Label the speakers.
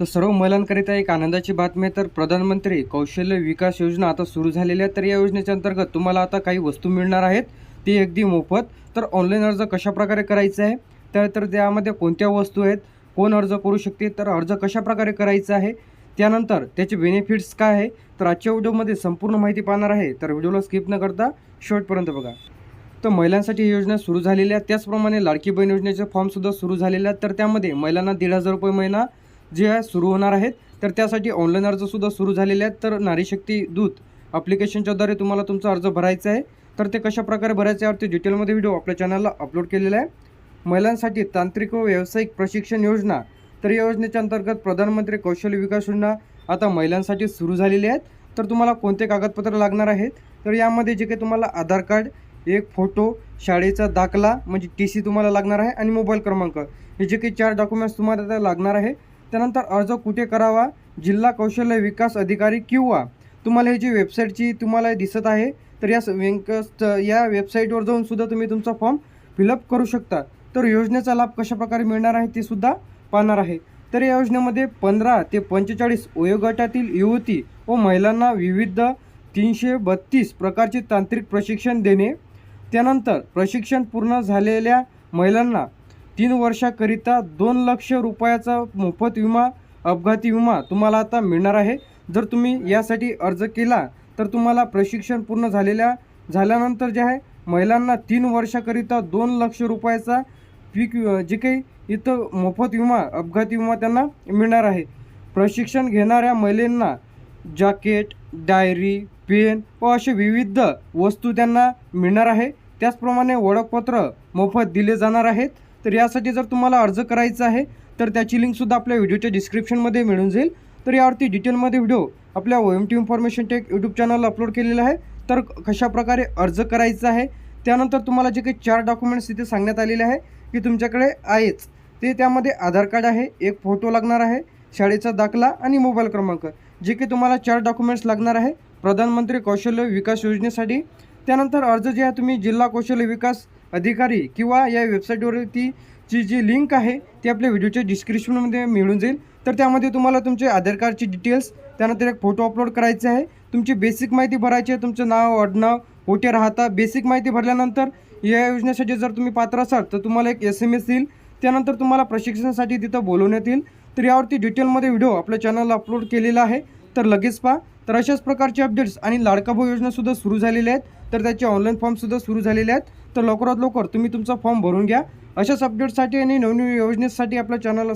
Speaker 1: तर सर्व महिलांकरिता एक आनंदाची बातमी आहे. तर प्रधानमंत्री कौशल्य विकास योजना आता सुरू झालेली आहे. तर या योजनेच्या अंतर्गत तुम्हाला आता काही वस्तू मिळणार आहेत. ती अगदी मोफत. तर ऑनलाईन अर्ज कशा प्रकारे करायचा आहे? तर तर त्यामध्ये कोणत्या वस्तू आहेत? कोण अर्ज करू शकते? तर अर्ज कशाप्रकारे करायचा आहे? त्यानंतर त्याचे बेनिफिट्स काय आहे? तर आजच्या व्हिडिओमध्ये संपूर्ण माहिती पाहणार आहे. तर व्हिडिओला स्किप न करता शेवटपर्यंत बघा. तर महिलांसाठी ही योजना सुरू झालेल्या त्याचप्रमाणे लाडकी बहीण योजनेचे फॉर्मसुद्धा सुरू झालेले आहेत. तर त्यामध्ये महिलांना दीड हजार रुपये महिना जे आहे सुरू होणार आहेत. तर त्यासाठी ऑनलाईन अर्जसुद्धा सुरू झालेले आहेत. तर नारी शक्ती दूत ॲप्लिकेशनच्याद्वारे तुम्हाला तुमचा अर्ज भरायचा आहे. तर ते कशा प्रकारे भरायचे आहे ते डिटेलमध्ये व्हिडिओ आपल्या चॅनलला अपलोड केलेला आहे. महिलांसाठी तांत्रिक व व्यावसायिक प्रशिक्षण योजना. तर या योजनेच्या अंतर्गत प्रधानमंत्री कौशल्य विकास योजना आता महिलांसाठी सुरू झालेली आहेत. तर तुम्हाला कोणते कागदपत्र लागणार आहेत? तर यामध्ये जे काही तुम्हाला आधार कार्ड एक फोटो शाळेचा दाखला म्हणजे टी सी तुम्हाला लागणार आहे आणि मोबाईल क्रमांक. हे जे काही चार डॉक्युमेंट्स तुम्हाला आता लागणार आहे त्यानंतर अर्ज कुठे करावा? जिल्हा कौशल्य विकास अधिकारी किंवा तुम्हाला हे जी वेबसाईटची तुम्हाला दिसत आहे तर या स- व्यंक या वेबसाईटवर जाऊन सुद्धा तुम्ही तुमचा फॉर्म फिलअप करू शकता. तर योजनेचा लाभ कशा प्रकारे मिळणार आहे ते सुद्धा पाहणार आहे. तर या योजनेमध्ये पंधरा ते पंचेचाळीस वयोगटातील युवती व महिलांना विविध तीनशे बत्तीस प्रकारचे तांत्रिक प्रशिक्षण देणे त्यानंतर प्रशिक्षण पूर्ण झालेल्या महिलांना तीन वर्षाकरिता दोन लक्ष रुपयाचा मोफत विमा अपघाती विमा तुम्हाला आता मिळणार आहे. जर तुम्ही यासाठी अर्ज केला तर तुम्हाला प्रशिक्षण पूर्ण झालेल्या झाल्यानंतर जे आहे महिलांना तीन वर्षाकरिता दोन लक्ष रुपयाचा पीक जे काही इथं मोफत विमा अपघाती विमा त्यांना मिळणार आहे. प्रशिक्षण घेणाऱ्या महिलांना जॅकेट डायरी पेन व असे विविध वस्तू त्यांना मिळणार आहे. त्याचप्रमाणे ओळखपत्र मोफत दिले जाणार आहेत. तर यासाठी जर तुम्हाला अर्ज करायचा आहे तर त्याची लिंकसुद्धा आपल्या व्हिडिओच्या डिस्क्रिप्शनमध्ये मिळून जाईल. तर यावरती डिटेलमध्ये व्हिडिओ आपल्या O M T information tech YouTube चॅनलला अपलोड केलेला आहे. तर कशा प्रकारे अर्ज करायचा आहे त्यानंतर तुम्हाला जे काही चार डॉक्युमेंट्स तिथे सांगण्यात आलेले आहे की तुमच्याकडे आहेच. ते त्यामध्ये आधार कार्ड आहे एक फोटो लागणार आहे शाळेचा दाखला आणि मोबाईल क्रमांक. जे की तुम्हाला चार डॉक्युमेंट्स लागणार आहे प्रधानमंत्री कौशल्य विकास योजनेसाठी. त्यानंतर अर्ज जे आहे तुम्ही जिल्हा कौशल्य विकास अधिकारी किंवा या वेबसाईटवरती जी जी लिंक आहे ती आपल्या व्हिडिओच्या डिस्क्रिप्शनमध्ये मिळून जाईल. तर त्यामध्ये तुम्हाला तुमचे आधार कार्डची डिटेल्स त्यानंतर एक फोटो अपलोड करायचे आहे. तुमची बेसिक माहिती भरायची आहे तुमचं नाव आडनाव कुठे राहता बेसिक माहिती भरल्यानंतर या योजनेसाठी जर तुम्ही पात्र असाल तर तुम्हाला एक एस एम एस येईल. त्यानंतर तुम्हाला प्रशिक्षणासाठी तिथं बोलवण्यात येईल. तर यावरती डिटेलमध्ये व्हिडिओ आपल्या चॅनलला अपलोड केलेला आहे. तर लगेच पहा. तर अशाच प्रकारचे अपडेट्स आणि लाडका भाऊ योजनासुद्धा सुरू झालेल्या आहेत. तर त्याचे ऑनलाईन फॉर्मसुद्धा सुरू झालेले आहेत. तर लवकरात लवकर तुम्ही तुमचा फॉर्म भरून घ्या. अशाच अपडेट्ससाठी आणि नवनवीन योजनेसाठी आपल्या चॅनलला